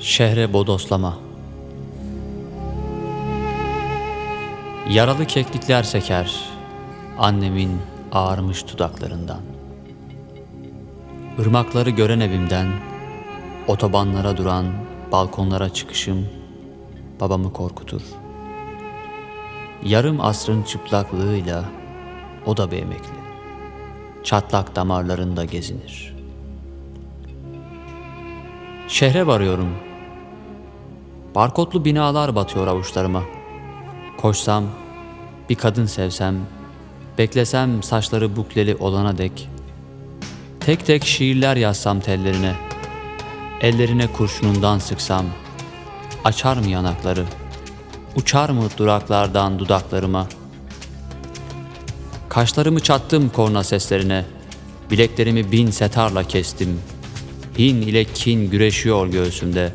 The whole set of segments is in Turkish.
Şehre bodoslama. Yaralı keklikler seker Annemin ağarmış dudaklarından. Irmakları gören evimden Otobanlara duran balkonlara çıkışım Babamı korkutur. Yarım asrın çıplaklığıyla O da bir emekli. Çatlak damarlarında gezinir. Şehre varıyorum Barkotlu binalar batıyor avuçlarıma. Koşsam, bir kadın sevsem, beklesem saçları bukleli olana dek, tek tek şiirler yazsam tellerine, ellerine kurşunundan sıksam, açar mı yanakları, uçar mı duraklardan dudaklarıma? Kaşlarımı çattım korna seslerine, bileklerimi bin setarla kestim. Hin ile kin güreşiyor göğsümde,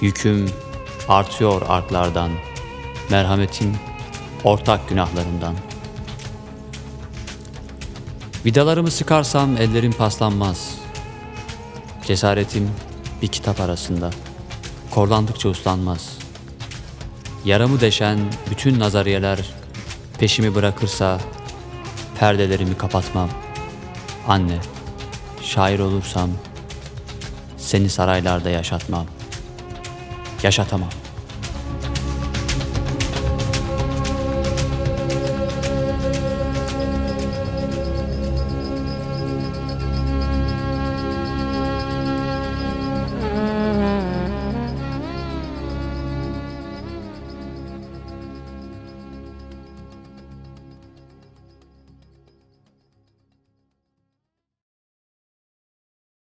yüküm artıyor arklardan, merhametin ortak günahlarından. Vidalarımı sıkarsam ellerim paslanmaz. Cesaretim bir kitap arasında, korlandıkça uslanmaz. Yaramı deşen bütün nazariyeler peşimi bırakırsa perdelerimi kapatmam. Anne, şair olursam seni saraylarda yaşatmam. Yaşatamam.